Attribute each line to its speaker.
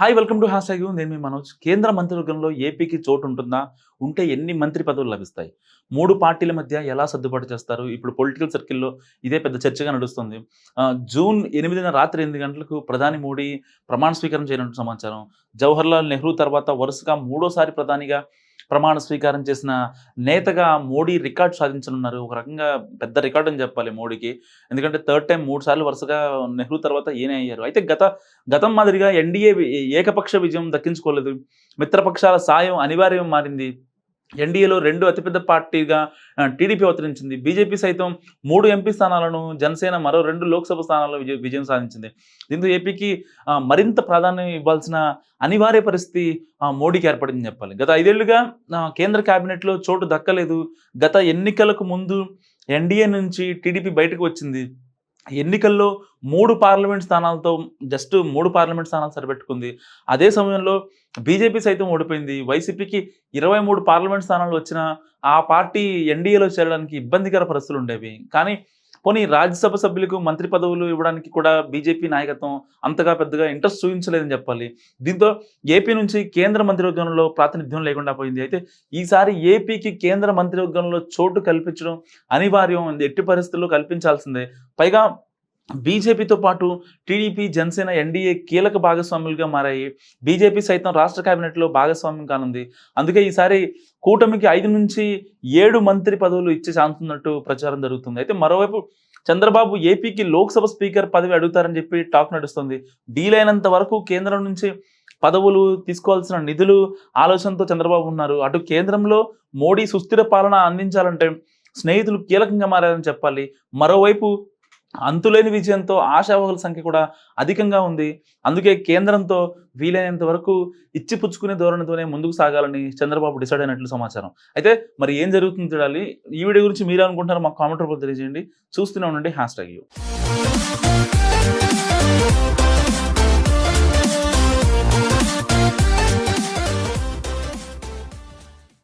Speaker 1: Hi welcome to hash tag నేను మీ మనోజ్. కేంద్ర మంత్రివర్గంలో ఏపీకి చోటు ఉంటుందా? ఉంటే ఎన్ని మంత్రి పదవులు లభిస్తాయి? మూడు పార్టీల మధ్య ఎలా సర్దుబాటు చేస్తారు? ఇప్పుడు పొలిటికల్ సర్కిల్లో ఇదే పెద్ద చర్చగా నడుస్తుంది. జూన్ ఎనిమిదిన రాత్రి ఎనిమిది గంటలకు ప్రధాని మోడీ ప్రమాణ స్వీకారం చేయనున్న సమాచారం. జవహర్లాల్ నెహ్రూ తర్వాత వరుసగా మూడోసారి ప్రధానిగా ప్రమాణ స్వీకారం చేసిన నేతగా మోడీ రికార్డు సాధించనున్నారు. ఒక రకంగా పెద్ద రికార్డు అని చెప్పాలి మోడీకి. ఎందుకంటే థర్డ్ టైం మూడు సార్లు వరుసగా నెహ్రూ తర్వాత ఈయన అయ్యారు. అయితే గత గతం మాదిరిగా ఎన్డీఏ ఏకపక్ష విజయం దక్కించుకోలేదు. మిత్రపక్షాల సాయం అనివార్యం మారింది. ఎన్డీఏలో రెండు అతిపెద్ద పార్టీగా టీడీపీ అవతరించింది. బీజేపీ సైతం మూడు ఎంపీ స్థానాలను జనసేన మరో రెండు లోక్సభ స్థానాల్లో విజయ విజయం సాధించింది. దీంతో ఏపీకి మరింత ప్రాధాన్యం ఇవ్వాల్సిన అనివార్య పరిస్థితి మోడీకి ఏర్పడిందని చెప్పాలి. గత ఐదేళ్ళుగా కేంద్ర కేబినెట్లో చోటు దక్కలేదు. గత ఎన్నికలకు ముందు ఎన్డీఏ నుంచి టీడీపీ బయటకు వచ్చింది. ఎన్నికల్లో మూడు పార్లమెంట్ స్థానాలతో జస్ట్ మూడు పార్లమెంట్ స్థానాలు సరిపెట్టుకుంది. అదే సమయంలో బీజేపీ సైతం ఓడిపోయింది. వైసీపీకి ఇరవై మూడు పార్లమెంట్ స్థానాలు వచ్చినా ఆ పార్టీ ఎన్డీఏలో చేరడానికి ఇబ్బందికర పరిస్థితులు ఉండేవి. కానీ పోనీ రాజ్యసభ సభ్యులకు మంత్రి పదవులు ఇవ్వడానికి కూడా బీజేపీ నాయకత్వం అంతగా పెద్దగా ఇంట్రెస్ట్ చూపించలేదని చెప్పాలి. దీంతో ఏపీ నుంచి కేంద్ర మంత్రివర్గంలో ప్రాతినిధ్యం లేకుండా పోయింది. అయితే ఈసారి ఏపీకి కేంద్ర మంత్రివర్గంలో చోటు కల్పించడం అనివార్యం. ఎట్టి పరిస్థితుల్లో కల్పించాల్సిందే. పైగా బీజేపీతో పాటు టీడీపీ జనసేన ఎన్డీఏ కీలక భాగస్వాములుగా మారాయి. బీజేపీ సైతం రాష్ట్ర కేబినెట్లో భాగస్వామ్యం కానుంది. అందుకే ఈసారి కూటమికి ఐదు నుంచి ఏడు మంత్రి పదవులు ఇచ్చే ఛాన్స్ ఉన్నట్టు ప్రచారం జరుగుతుంది. అయితే మరోవైపు చంద్రబాబు ఏపీకి లోక్సభ స్పీకర్ పదవి అడుగుతారని చెప్పి టాక్ నడుస్తుంది. వీలైనంత వరకు కేంద్రం నుంచి పదవులు తీసుకోవాల్సిన నిధులు ఆలోచనతో చంద్రబాబు ఉన్నారు. అటు కేంద్రంలో మోడీ సుస్థిర పాలన అందించాలంటే స్నేహితులు కీలకంగా మారారని చెప్పాలి. మరోవైపు అంతులేని విజయంతో ఆశావహుల సంఖ్య కూడా అధికంగా ఉంది. అందుకే కేంద్రంతో వీలైనంత వరకు ఇచ్చిపుచ్చుకునే ధోరణితోనే ముందుకు సాగాలని చంద్రబాబు డిసైడ్ అయినట్లు సమాచారం. అయితే మరి ఏం జరుగుతుంది చూడాలి. ఈ వీడియో గురించి మీరు అనుకుంటున్నారో మాకు కామెంట్ రూపంలో తెలియజేయండి. చూస్తూనే ఉండండి. Hash tag